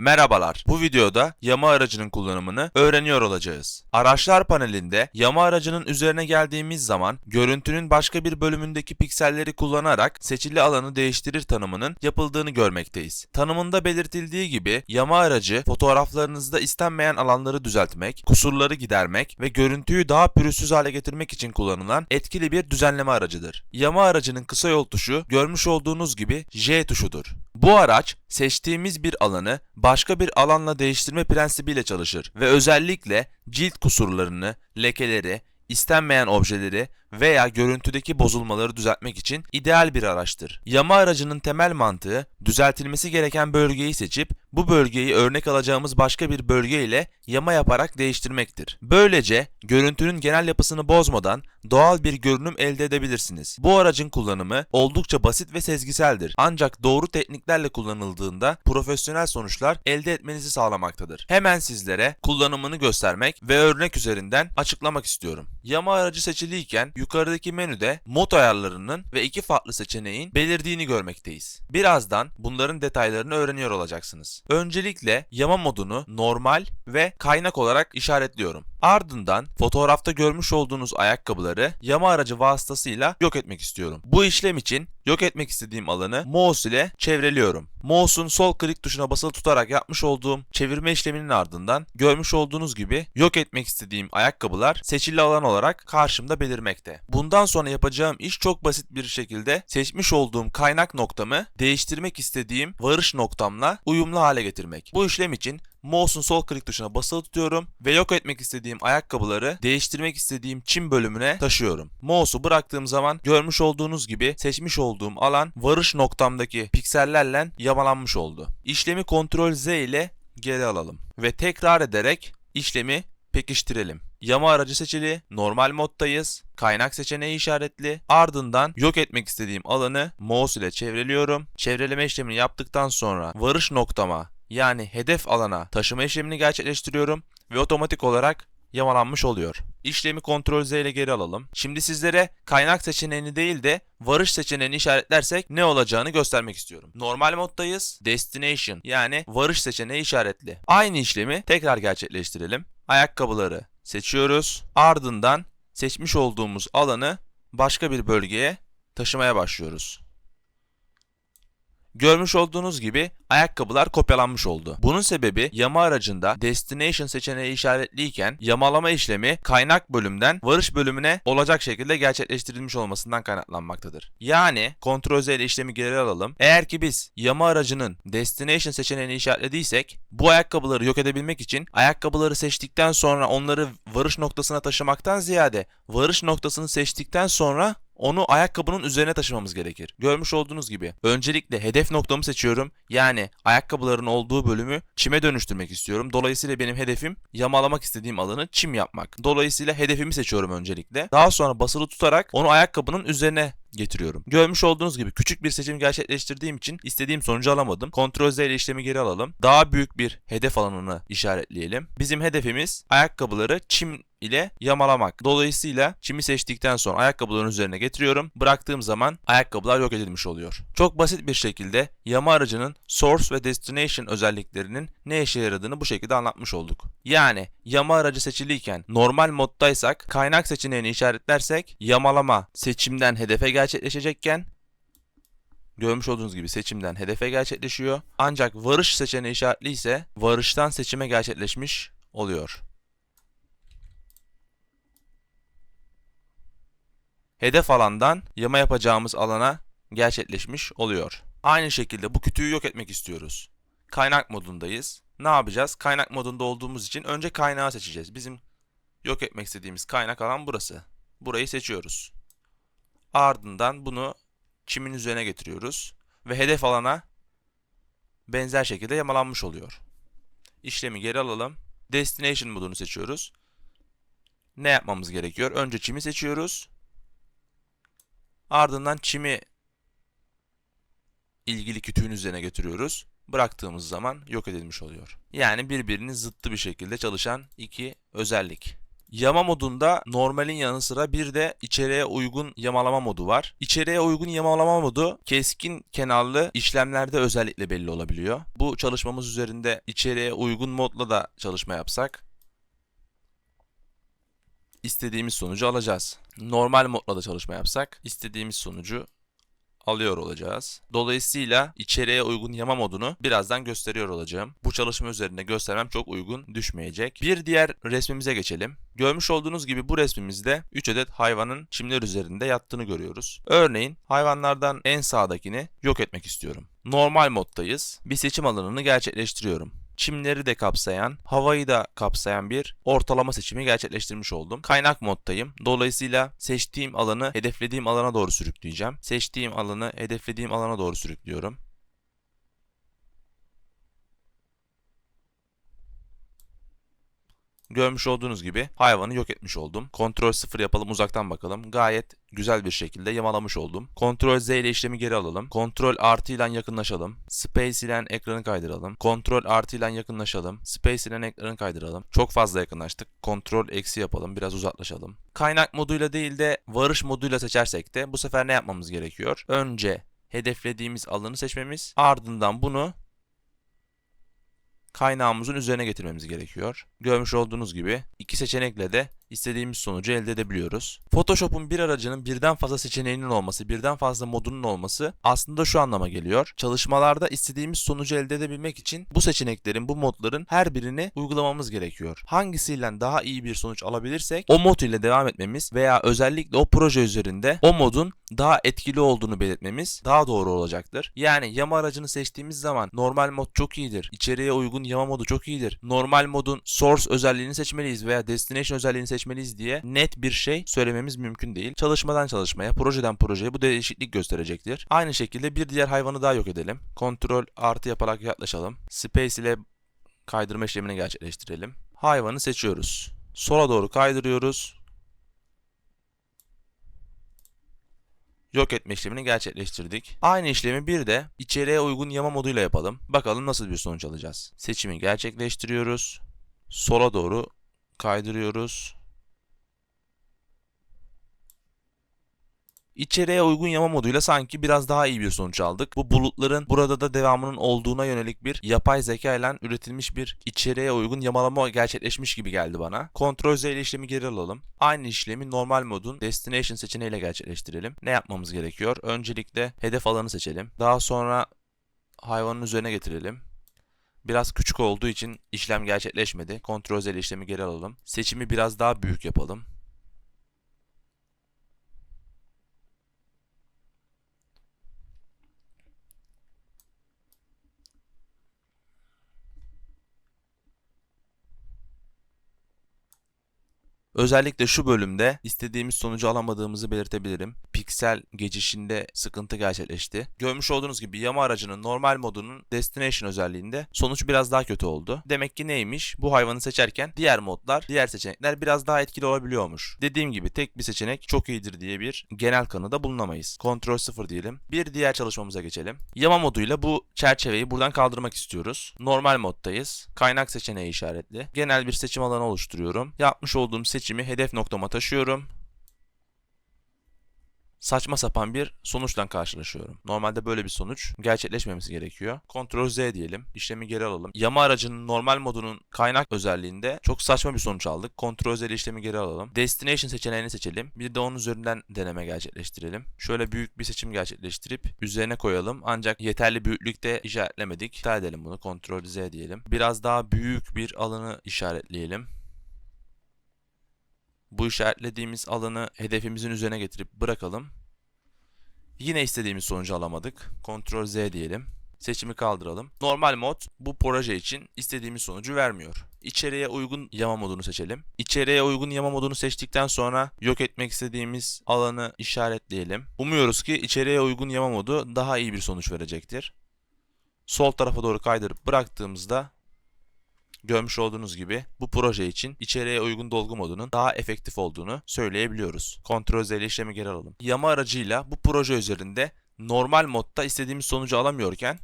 Merhabalar. Bu videoda yama aracının kullanımını öğreniyor olacağız. Araçlar panelinde yama aracının üzerine geldiğimiz zaman görüntünün başka bir bölümündeki pikselleri kullanarak seçili alanı değiştirir tanımının yapıldığını görmekteyiz. Tanımında belirtildiği gibi yama aracı fotoğraflarınızda istenmeyen alanları düzeltmek, kusurları gidermek ve görüntüyü daha pürüzsüz hale getirmek için kullanılan etkili bir düzenleme aracıdır. Yama aracının kısa yol tuşu görmüş olduğunuz gibi J tuşudur. Bu araç seçtiğimiz bir alanı başka bir alanla değiştirme prensibiyle çalışır ve özellikle cilt kusurlarını, lekeleri, istenmeyen objeleri veya görüntüdeki bozulmaları düzeltmek için ideal bir araçtır. Yama aracının temel mantığı düzeltilmesi gereken bölgeyi seçip bu bölgeyi örnek alacağımız başka bir bölge ile yama yaparak değiştirmektir. Böylece görüntünün genel yapısını bozmadan doğal bir görünüm elde edebilirsiniz. Bu aracın kullanımı oldukça basit ve sezgiseldir. Ancak doğru tekniklerle kullanıldığında profesyonel sonuçlar elde etmenizi sağlamaktadır. Hemen sizlere kullanımını göstermek ve örnek üzerinden açıklamak istiyorum. Yama aracı seçiliyken yukarıdaki menüde mod ayarlarının ve iki farklı seçeneğin belirdiğini görmekteyiz. Birazdan bunların detaylarını öğreniyor olacaksınız. Öncelikle yama modunu normal ve kaynak olarak işaretliyorum. Ardından fotoğrafta görmüş olduğunuz ayakkabıları yama aracı vasıtasıyla yok etmek istiyorum. Bu işlem için yok etmek istediğim alanı mouse ile çevreliyorum. Mouse'un sol klik tuşuna basılı tutarak yapmış olduğum çevirme işleminin ardından görmüş olduğunuz gibi yok etmek istediğim ayakkabılar seçili alan olarak karşımda belirmekte. Bundan sonra yapacağım iş çok basit bir şekilde seçmiş olduğum kaynak noktamı değiştirmek istediğim varış noktamla uyumlu hale getirmek. Bu işlem için Mouse'un sol klik tuşuna basılı tutuyorum ve yok etmek istediğim ayakkabıları değiştirmek istediğim çim bölümüne taşıyorum. Mouse'u bıraktığım zaman görmüş olduğunuz gibi seçmiş olduğum alan varış noktamdaki piksellerle yamalanmış oldu. İşlemi Ctrl Z ile geri alalım ve tekrar ederek işlemi pekiştirelim. Yama aracı seçili, normal moddayız, kaynak seçeneği işaretli, ardından yok etmek istediğim alanı mouse ile çevreliyorum. Çevreleme işlemini yaptıktan sonra varış noktama yani hedef alana taşıma işlemini gerçekleştiriyorum ve otomatik olarak yamalanmış oluyor. İşlemi Ctrl Z ile geri alalım. Şimdi sizlere kaynak seçeneğini değil de varış seçeneğini işaretlersek ne olacağını göstermek istiyorum. Normal moddayız. Destination yani varış seçeneği işaretli. Aynı işlemi tekrar gerçekleştirelim. Ayakkabıları seçiyoruz. Ardından seçmiş olduğumuz alanı başka bir bölgeye taşımaya başlıyoruz. Görmüş olduğunuz gibi ayakkabılar kopyalanmış oldu. Bunun sebebi yama aracında destination seçeneği işaretliyken yamalama işlemi kaynak bölümden varış bölümüne olacak şekilde gerçekleştirilmiş olmasından kaynaklanmaktadır. Yani Ctrl ile işlemi geri alalım. Eğer ki biz yama aracının destination seçeneğini işaretlediysek bu ayakkabıları yok edebilmek için ayakkabıları seçtikten sonra onları varış noktasına taşımaktan ziyade varış noktasını seçtikten sonra onu ayakkabının üzerine taşımamız gerekir. Görmüş olduğunuz gibi öncelikle hedef noktamı seçiyorum. Yani ayakkabıların olduğu bölümü çime dönüştürmek istiyorum. Dolayısıyla benim hedefim yamalamak istediğim alanı çim yapmak. Dolayısıyla hedefimi seçiyorum öncelikle. Daha sonra basılı tutarak onu ayakkabının üzerine getiriyorum. Görmüş olduğunuz gibi küçük bir seçim gerçekleştirdiğim için istediğim sonucu alamadım. Ctrl Z ile işlemi geri alalım. Daha büyük bir hedef alanını işaretleyelim. Bizim hedefimiz ayakkabıları çim ile yamalamak. Dolayısıyla çimi seçtikten sonra ayakkabıların üzerine getiriyorum. Bıraktığım zaman ayakkabılar yok edilmiş oluyor. Çok basit bir şekilde yama aracının source ve destination özelliklerinin ne işe yaradığını bu şekilde anlatmış olduk. Yani yama aracı seçiliyken normal moddaysak kaynak seçeneğini işaretlersek yamalama seçimden hedefe gerçekleşecekken Görmüş olduğunuz gibi seçimden hedefe gerçekleşiyor. Ancak varış seçeneği işaretli ise varıştan seçime gerçekleşmiş oluyor. Hedef alandan yama yapacağımız alana gerçekleşmiş oluyor. Aynı şekilde bu kütüğü yok etmek istiyoruz. Kaynak modundayız. Ne yapacağız? Kaynak modunda olduğumuz için önce kaynağı seçeceğiz. Bizim yok etmek istediğimiz kaynak alan burası. Burayı seçiyoruz. Ardından bunu çimin üzerine getiriyoruz ve hedef alana benzer şekilde yamalanmış oluyor. İşlemi geri alalım. Destination modunu seçiyoruz. Ne yapmamız gerekiyor? Önce çimi seçiyoruz. Ardından çimi ilgili kütüğün üzerine götürüyoruz. Bıraktığımız zaman yok edilmiş oluyor. Yani birbirinin zıttı bir şekilde çalışan iki özellik. Yama modunda normalin yanı sıra bir de içeriğe uygun yamalama modu var. İçeriğe uygun yamalama modu keskin kenarlı işlemlerde özellikle belli olabiliyor. Bu çalışmamız üzerinde içeriğe uygun modla da çalışma yapsak istediğimiz sonucu alacağız. Normal modla da çalışma yapsak istediğimiz sonucu alıyor olacağız. Dolayısıyla içeriğe uygun yama modunu birazdan gösteriyor olacağım. Bu çalışma üzerinde göstermem çok uygun düşmeyecek. Bir diğer resmimize geçelim. Görmüş olduğunuz gibi bu resmimizde 3 adet hayvanın çimler üzerinde yattığını görüyoruz. Örneğin hayvanlardan en sağdakini yok etmek istiyorum. Normal moddayız. Bir seçim alanını gerçekleştiriyorum çimleri de kapsayan, havayı da kapsayan bir ortalama seçimi gerçekleştirmiş oldum. Kaynak moddayım. Dolayısıyla seçtiğim alanı hedeflediğim alana doğru sürükleyeceğim. Seçtiğim alanı hedeflediğim alana doğru sürüklüyorum. Görmüş olduğunuz gibi hayvanı yok etmiş oldum. Kontrol 0 yapalım uzaktan bakalım. Gayet güzel bir şekilde yamalamış oldum. Kontrol Z ile işlemi geri alalım. Kontrol artı ile yakınlaşalım. Space ile ekranı kaydıralım. Kontrol artı ile yakınlaşalım. Space ile ekranı kaydıralım. Çok fazla yakınlaştık. Kontrol eksi yapalım. Biraz uzaklaşalım. Kaynak moduyla değil de varış moduyla seçersek de bu sefer ne yapmamız gerekiyor? Önce hedeflediğimiz alanı seçmemiz. Ardından bunu kaynağımızın üzerine getirmemiz gerekiyor. Görmüş olduğunuz gibi iki seçenekle de istediğimiz sonucu elde edebiliyoruz. Photoshop'un bir aracının birden fazla seçeneğinin olması, birden fazla modunun olması aslında şu anlama geliyor. Çalışmalarda istediğimiz sonucu elde edebilmek için bu seçeneklerin, bu modların her birini uygulamamız gerekiyor. Hangisiyle daha iyi bir sonuç alabilirsek o mod ile devam etmemiz veya özellikle o proje üzerinde o modun daha etkili olduğunu belirtmemiz daha doğru olacaktır. Yani yama aracını seçtiğimiz zaman normal mod çok iyidir. İçeriye uygun yama modu çok iyidir. Normal modun source özelliğini seçmeliyiz veya destination özelliğini seçmeliyiz diye net bir şey söylememiz mümkün değil. Çalışmadan çalışmaya, projeden projeye bu değişiklik gösterecektir. Aynı şekilde bir diğer hayvanı daha yok edelim. Kontrol artı yaparak yaklaşalım. Space ile kaydırma işlemini gerçekleştirelim. Hayvanı seçiyoruz. Sola doğru kaydırıyoruz. yok etme işlemini gerçekleştirdik. Aynı işlemi bir de içeriğe uygun yama moduyla yapalım. Bakalım nasıl bir sonuç alacağız. Seçimi gerçekleştiriyoruz. Sola doğru kaydırıyoruz. İçeriğe uygun yama moduyla sanki biraz daha iyi bir sonuç aldık. Bu bulutların burada da devamının olduğuna yönelik bir yapay zeka ile üretilmiş bir içeriğe uygun yamalama gerçekleşmiş gibi geldi bana. Ctrl Z ile işlemi geri alalım. Aynı işlemi normal modun destination seçeneğiyle gerçekleştirelim. Ne yapmamız gerekiyor? Öncelikle hedef alanı seçelim. Daha sonra hayvanın üzerine getirelim. Biraz küçük olduğu için işlem gerçekleşmedi. Ctrl Z işlemi geri alalım. Seçimi biraz daha büyük yapalım. Özellikle şu bölümde istediğimiz sonucu alamadığımızı belirtebilirim. Piksel geçişinde sıkıntı gerçekleşti. Görmüş olduğunuz gibi yama aracının normal modunun destination özelliğinde sonuç biraz daha kötü oldu. Demek ki neymiş? Bu hayvanı seçerken diğer modlar, diğer seçenekler biraz daha etkili olabiliyormuş. Dediğim gibi tek bir seçenek çok iyidir diye bir genel kanıda bulunamayız. Kontrol 0 diyelim. Bir diğer çalışmamıza geçelim. Yama moduyla bu çerçeveyi buradan kaldırmak istiyoruz. Normal moddayız. Kaynak seçeneği işaretli. Genel bir seçim alanı oluşturuyorum. Yapmış olduğum seçim seçimi hedef noktama taşıyorum. Saçma sapan bir sonuçla karşılaşıyorum. Normalde böyle bir sonuç gerçekleşmemesi gerekiyor. Ctrl Z diyelim. İşlemi geri alalım. Yama aracının normal modunun kaynak özelliğinde çok saçma bir sonuç aldık. Ctrl Z ile işlemi geri alalım. Destination seçeneğini seçelim. Bir de onun üzerinden deneme gerçekleştirelim. Şöyle büyük bir seçim gerçekleştirip üzerine koyalım. Ancak yeterli büyüklükte işaretlemedik. İptal edelim bunu. Ctrl Z diyelim. Biraz daha büyük bir alanı işaretleyelim. Bu işaretlediğimiz alanı hedefimizin üzerine getirip bırakalım. Yine istediğimiz sonucu alamadık. Ctrl Z diyelim. Seçimi kaldıralım. Normal mod bu proje için istediğimiz sonucu vermiyor. İçeriye uygun yama modunu seçelim. İçeriye uygun yama modunu seçtikten sonra yok etmek istediğimiz alanı işaretleyelim. Umuyoruz ki içeriye uygun yama modu daha iyi bir sonuç verecektir. Sol tarafa doğru kaydırıp bıraktığımızda Görmüş olduğunuz gibi bu proje için içeriye uygun dolgu modunun daha efektif olduğunu söyleyebiliyoruz. Ctrl Z ile işlemi geri alalım. Yama aracıyla bu proje üzerinde normal modda istediğimiz sonucu alamıyorken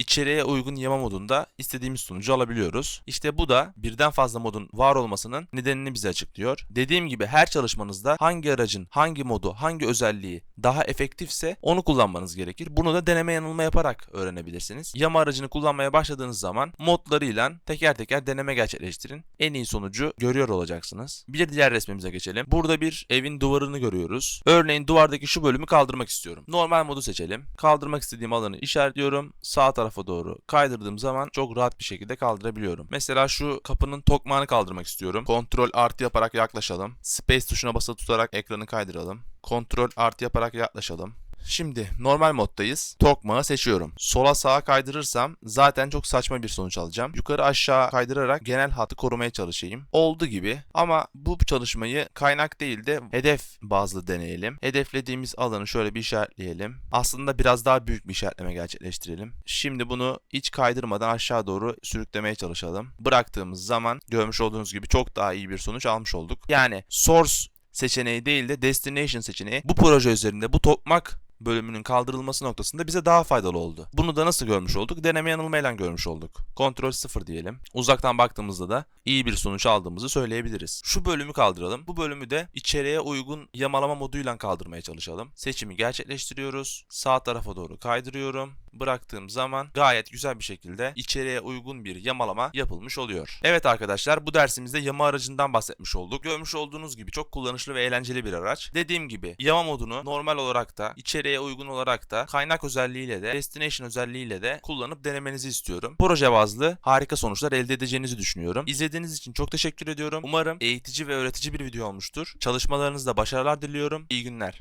içeriğe uygun yama modunda istediğimiz sonucu alabiliyoruz. İşte bu da birden fazla modun var olmasının nedenini bize açıklıyor. Dediğim gibi her çalışmanızda hangi aracın hangi modu, hangi özelliği daha efektifse onu kullanmanız gerekir. Bunu da deneme yanılma yaparak öğrenebilirsiniz. Yama aracını kullanmaya başladığınız zaman modlarıyla teker teker deneme gerçekleştirin. En iyi sonucu görüyor olacaksınız. Bir diğer resmimize geçelim. Burada bir evin duvarını görüyoruz. Örneğin duvardaki şu bölümü kaldırmak istiyorum. Normal modu seçelim. Kaldırmak istediğim alanı işaretliyorum. Sağ tarafa doğru kaydırdığım zaman çok rahat bir şekilde kaldırabiliyorum. Mesela şu kapının tokmağını kaldırmak istiyorum. Kontrol artı yaparak yaklaşalım. Space tuşuna basılı tutarak ekranı kaydıralım. Kontrol artı yaparak yaklaşalım. Şimdi normal moddayız. Tokmağı seçiyorum. Sola sağa kaydırırsam zaten çok saçma bir sonuç alacağım. Yukarı aşağı kaydırarak genel hatı korumaya çalışayım. Oldu gibi ama bu çalışmayı kaynak değil de hedef bazlı deneyelim. Hedeflediğimiz alanı şöyle bir işaretleyelim. Aslında biraz daha büyük bir işaretleme gerçekleştirelim. Şimdi bunu hiç kaydırmadan aşağı doğru sürüklemeye çalışalım. Bıraktığımız zaman görmüş olduğunuz gibi çok daha iyi bir sonuç almış olduk. Yani source seçeneği değil de destination seçeneği bu proje üzerinde bu tokmak bölümünün kaldırılması noktasında bize daha faydalı oldu. Bunu da nasıl görmüş olduk? Deneme yanılmayla görmüş olduk. Kontrol 0 diyelim. Uzaktan baktığımızda da iyi bir sonuç aldığımızı söyleyebiliriz. Şu bölümü kaldıralım. Bu bölümü de içeriye uygun yamalama moduyla kaldırmaya çalışalım. Seçimi gerçekleştiriyoruz. Sağ tarafa doğru kaydırıyorum. Bıraktığım zaman gayet güzel bir şekilde içeriye uygun bir yamalama yapılmış oluyor. Evet arkadaşlar bu dersimizde yama aracından bahsetmiş olduk. Görmüş olduğunuz gibi çok kullanışlı ve eğlenceli bir araç. Dediğim gibi yama modunu normal olarak da içeriye uygun olarak da kaynak özelliğiyle de destination özelliğiyle de kullanıp denemenizi istiyorum. Proje bazlı harika sonuçlar elde edeceğinizi düşünüyorum. İzlediğiniz için çok teşekkür ediyorum. Umarım eğitici ve öğretici bir video olmuştur. Çalışmalarınızda başarılar diliyorum. İyi günler.